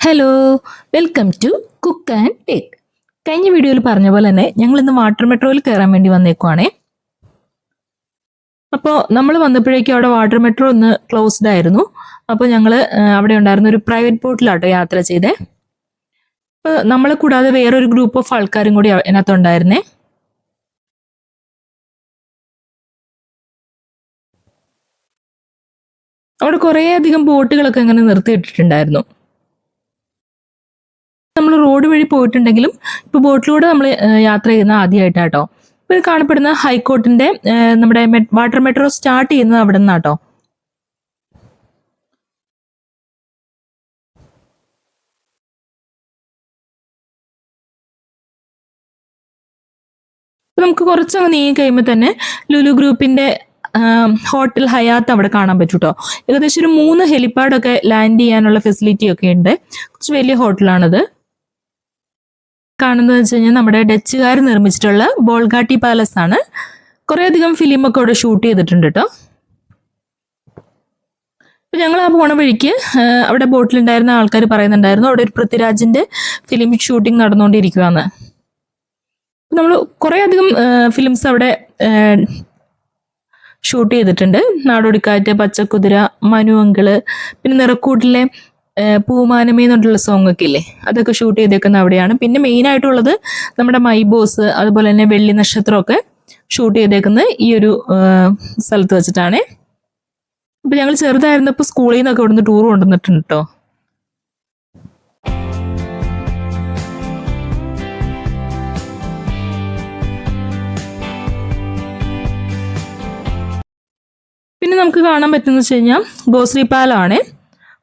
Hello welcome to cook and take കഴിഞ്ഞ വീഡിയോയിൽ പറഞ്ഞ പോലെ തന്നെ ഞങ്ങൾ ഇന്ന് വാട്ടർ മെട്രോയിൽ കയറാൻ വേണ്ടി വന്നേക്കുവാണേ. അപ്പോൾ നമ്മൾ വന്നപ്പോഴേക്കും അവിടെ വാട്ടർ മെട്രോ ഒന്ന് ക്ലോസ്ഡ് ആയിരുന്നു. അപ്പോൾ ഞങ്ങൾ അവിടെ ഉണ്ടായിരുന്ന ഒരു പ്രൈവറ്റ് ബോട്ടിലാട്ടോ യാത്ര ചെയ്തേ. അപ്പോൾ നമ്മളെ കൂടാതെ വേറൊരു ഗ്രൂപ്പ് ഓഫ് ആൾക്കാരും കൂടി അതിനകത്തുണ്ടായിരുന്നേ അവിടെ കുറേ അധികം ബോട്ടുകളൊക്കെ അങ്ങനെ നിർത്തിയിട്ടിട്ടുണ്ടായിരുന്നു. നമ്മൾ റോഡ് വഴി പോയിട്ടുണ്ടെങ്കിലും ഇപ്പോൾ ബോട്ടിലൂടെ നമ്മൾ യാത്ര ചെയ്യുന്ന ആദ്യമായിട്ടാട്ടോ ഇപ്പൊ ഇത് കാണപ്പെടുന്ന ഹൈക്കോർട്ടിന്റെ നമ്മുടെ വാട്ടർ മെട്രോ സ്റ്റാർട്ട് ചെയ്യുന്നത് അവിടെ നിന്നാട്ടോ നമുക്ക് കുറച്ചങ്ങ് നീങ്ങി കഴിയുമ്പോൾ തന്നെ ലുലു ഗ്രൂപ്പിന്റെ ഹോട്ടൽ ഹയാത്ത് അവിടെ കാണാൻ പറ്റും കേട്ടോ ഏകദേശം ഒരു മൂന്ന് ഹെലിപ്പാഡൊക്കെ ലാൻഡ് ചെയ്യാനുള്ള ഫെസിലിറ്റി ഒക്കെ ഉണ്ട്. കുറച്ച് വലിയ ഹോട്ടലാണത്. കാണുന്നത് വെച്ച് കഴിഞ്ഞാൽ നമ്മുടെ ഡച്ചുകാർ നിർമ്മിച്ചിട്ടുള്ള ബോൾഗാട്ടി പാലസ് ആണ്. കുറേയധികം ഫിലിമൊക്കെ അവിടെ ഷൂട്ട് ചെയ്തിട്ടുണ്ട് കേട്ടോ അപ്പൊ ഞങ്ങൾ ആ പോണ വഴിക്ക് അവിടെ ബോട്ടിലുണ്ടായിരുന്ന ആൾക്കാർ പറയുന്നുണ്ടായിരുന്നു അവിടെ ഒരു പൃഥ്വിരാജിന്റെ ഫിലിം ഷൂട്ടിംഗ് നടന്നുകൊണ്ടിരിക്കുകയാണ് നമ്മൾ കുറേയധികം ഫിലിംസ് അവിടെ ഷൂട്ട് ചെയ്തിട്ടുണ്ട്. നാടോടിക്കാറ്റ് പച്ചക്കുതിര മനു അങ്കിൾ പിന്നെ നിറക്കൂട്ടിലെ പൂമാനമേ എന്നുള്ള സോങ് ഒക്കെ ഇല്ലേ അതൊക്കെ ഷൂട്ട് ചെയ്തേക്കുന്ന അവിടെയാണ്. പിന്നെ മെയിൻ ആയിട്ടുള്ളത് നമ്മുടെ മൈബോസ് അതുപോലെ തന്നെ വെള്ളി നക്ഷത്രമൊക്കെ ഷൂട്ട് ചെയ്തേക്കുന്നത് ഈ ഒരു സ്ഥലത്ത് വെച്ചിട്ടാണ്. അപ്പൊ ഞങ്ങൾ ചെറുതായിരുന്നപ്പോൾ സ്കൂളിൽ നിന്നൊക്കെ ഇവിടുന്ന് ടൂർ കൊണ്ടുവന്നിട്ടുണ്ട് കേട്ടോ പിന്നെ നമുക്ക് കാണാൻ പറ്റുന്ന വെച്ച് കഴിഞ്ഞാൽ ഗോശ്രീ പാലമാണ് അപ്പൊ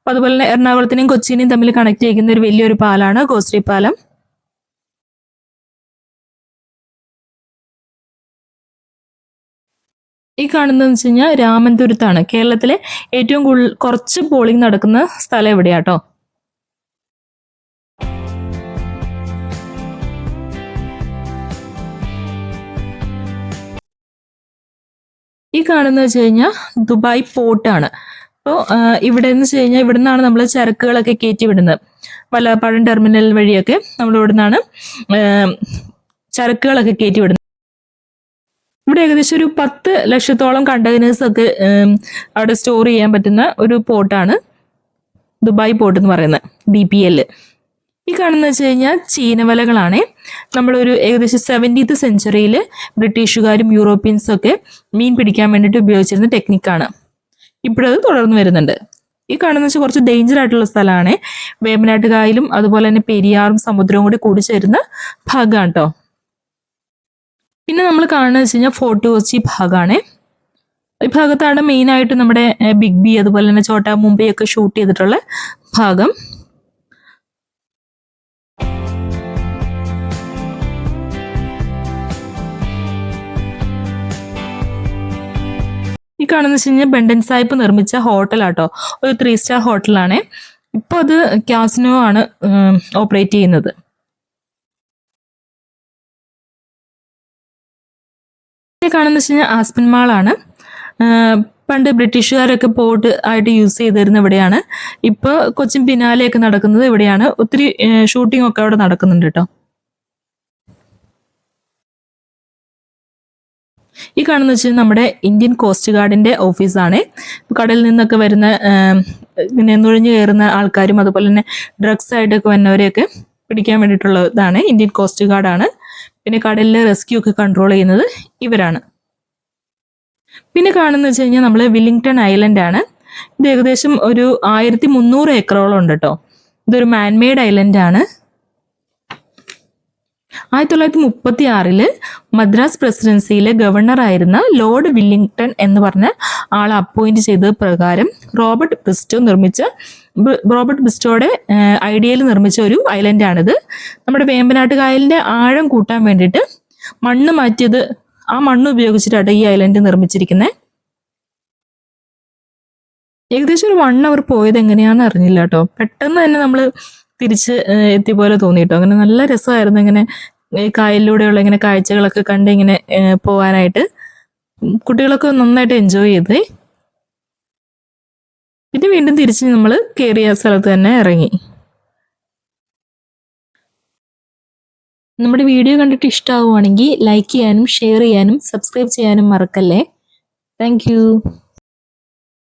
അതുപോലെ തന്നെ എറണാകുളത്തിനെയും കൊച്ചിനെയും തമ്മിൽ കണക്ട് ചെയ്യുന്ന ഒരു വലിയൊരു പാലാണ് ഗോശ്രീ പാലം. ഈ കാണുന്നതെന്ന് വെച്ച് കഴിഞ്ഞാൽ രാമൻതുരുത്താണ്. കേരളത്തിലെ ഏറ്റവും കൂടുതൽ കുറച്ച് പോളിംഗ് നടക്കുന്ന സ്ഥലം എവിടെയാട്ടോ? ഈ കാണുന്നത് വെച്ച് കഴിഞ്ഞാൽ ദുബായ് പോർട്ടാണ്. അപ്പോൾ ഇവിടെ എന്ന് വെച്ച് കഴിഞ്ഞാൽ ഇവിടെ നിന്നാണ് നമ്മൾ ചരക്കുകളൊക്കെ കയറ്റി വിടുന്നത്. വല്ലപ്പഴം ടെർമിനൽ വഴിയൊക്കെ നമ്മൾ ഇവിടെ നിന്നാണ് ചരക്കുകളൊക്കെ കയറ്റി വിടുന്നത്. ഇവിടെ ഏകദേശം ഒരു പത്ത് ലക്ഷത്തോളം കണ്ടെയ്നേഴ്സ് ഒക്കെ അവിടെ സ്റ്റോർ ചെയ്യാൻ പറ്റുന്ന ഒരു പോർട്ടാണ് ദുബായ് പോർട്ട് എന്ന് പറയുന്നത് ബി പി എൽ ഈ കാണുന്ന വെച്ച് കഴിഞ്ഞാൽ ചീനവലകളാണ്. നമ്മളൊരു ഏകദേശം സെവന്റീത്ത് സെഞ്ചുറിയിൽ ബ്രിട്ടീഷുകാരും യൂറോപ്യൻസും ഒക്കെ മീൻ പിടിക്കാൻ വേണ്ടിയിട്ട് ഉപയോഗിച്ചിരുന്ന ടെക്നിക്കാണ് ഇപ്പോഴത് തുടർന്ന് വരുന്നുണ്ട്. ഈ കാണുന്ന വെച്ചാൽ കുറച്ച് ഡേഞ്ചർ ആയിട്ടുള്ള സ്ഥലമാണ്. വേമ്പനാട്ട് കായലും അതുപോലെ തന്നെ പെരിയാറും സമുദ്രവും കൂടി കൂടിച്ചേരുന്ന ഭാഗമാണ് കേട്ടോ പിന്നെ നമ്മൾ കാണുന്നത് വെച്ച് കഴിഞ്ഞാൽ ഫോർട്ട് കൊച്ചി ഭാഗമാണ് ഈ ഭാഗത്താണ് മെയിനായിട്ട് നമ്മുടെ ബിഗ് ബി അതുപോലെ തന്നെ ചോട്ടാ മുംബൈ ഒക്കെ ഷൂട്ട് ചെയ്തിട്ടുള്ള ഭാഗം. കാണുന്ന വെച്ച് കഴിഞ്ഞാൽ ബണ്ടൻ സാഹിബ് നിർമ്മിച്ച ഹോട്ടലാട്ടോ. ഒരു ത്രീ സ്റ്റാർ ഹോട്ടലാണ്. ഇപ്പോൾ അത് ക്യാസിനോ ആണ് ഓപ്പറേറ്റ് ചെയ്യുന്നത്. കാണുന്ന വെച്ച് കഴിഞ്ഞാൽ ആസ്പൻ മാളാണ് പണ്ട് ബ്രിട്ടീഷുകാരൊക്കെ പോർട്ട് ആയിട്ട് യൂസ് ചെയ്തിരുന്ന ഇവിടെയാണ്. ഇപ്പോൾ കൊച്ചിൻ പിന്നാലെയൊക്കെ നടക്കുന്നത് ഇവിടെയാണ്. ഒത്തിരി ഷൂട്ടിംഗ് ഒക്കെ അവിടെ നടക്കുന്നുണ്ട് കേട്ടോ. ഈ കാണുന്ന വെച്ചാൽ നമ്മുടെ ഇന്ത്യൻ കോസ്റ്റ് ഗാർഡിന്റെ ഓഫീസാണ് കടലിൽ നിന്നൊക്കെ വരുന്ന പിന്നെ നുഴഞ്ഞു കയറുന്ന ആൾക്കാരും അതുപോലെ തന്നെ ഡ്രഗ്സ് ആയിട്ടൊക്കെ വന്നവരെയൊക്കെ പിടിക്കാൻ വേണ്ടിയിട്ടുള്ള ഇതാണ് ഇന്ത്യൻ കോസ്റ്റ് ഗാർഡാണ് പിന്നെ കടലിലെ റെസ്ക്യൂ ഒക്കെ കൺട്രോൾ ചെയ്യുന്നത് ഇവരാണ്. പിന്നെ കാണുന്ന വെച്ച് കഴിഞ്ഞാൽ നമ്മൾ വില്ലിങ്ടൺ ഐലൻഡ് ആണ്. ഇത് ഏകദേശം ഒരു ആയിരത്തി മുന്നൂറ് ഏക്കറോളം ഉണ്ട് കേട്ടോ ഇതൊരു മാൻമെയ്ഡ് ഐലൻഡ് ആണ്. ആയിരത്തി തൊള്ളായിരത്തി മുപ്പത്തി ആറിൽ മദ്രാസ് പ്രസിഡൻസിയിലെ ഗവർണറായിരുന്ന ലോർഡ് വില്ലിംഗ്ടൺ എന്ന് പറഞ്ഞ ആളെ അപ്പോയിന്റ് ചെയ്തത് പ്രകാരം റോബർട്ട് ബ്രിസ്റ്റോ നിർമ്മിച്ച റോബർട്ട് ബ്രിസ്റ്റോയുടെ ഐഡിയയിൽ നിർമ്മിച്ച ഒരു ഐലൻഡാണിത്. നമ്മുടെ വേമ്പനാട്ട് കായലിന്റെ ആഴം കൂട്ടാൻ വേണ്ടിയിട്ട് മണ്ണ് മാറ്റിയത് ആ മണ്ണ് ഉപയോഗിച്ചിട്ടാണ് ഈ ഐലൻഡ് നിർമ്മിച്ചിരിക്കുന്നത് ഏകദേശം ഒരു വൺ അവർ പോയത് എങ്ങനെയാണെന്ന് അറിഞ്ഞില്ല കേട്ടോ. പെട്ടെന്ന് തന്നെ നമ്മൾ തിരിച്ച് എത്തി പോലെ തോന്നിയിട്ടോ? അങ്ങനെ നല്ല രസമായിരുന്നു ഇങ്ങനെ കായലിലൂടെയുള്ള ഇങ്ങനെ കാഴ്ചകളൊക്കെ കണ്ട് ഇങ്ങനെ പോവാനായിട്ട്. കുട്ടികളൊക്കെ നന്നായിട്ട് എൻജോയ് ചെയ്ത്. പിന്നെ വീണ്ടും തിരിച്ച് നമ്മൾ കയറിയ സ്ഥലത്ത് തന്നെ ഇറങ്ങി. നമ്മുടെ വീഡിയോ കണ്ടിട്ട് ഇഷ്ടമാവുകയാണെങ്കിൽ ലൈക്ക് ചെയ്യാനും ഷെയർ ചെയ്യാനും സബ്സ്ക്രൈബ് ചെയ്യാനും മറക്കല്ലേ. താങ്ക്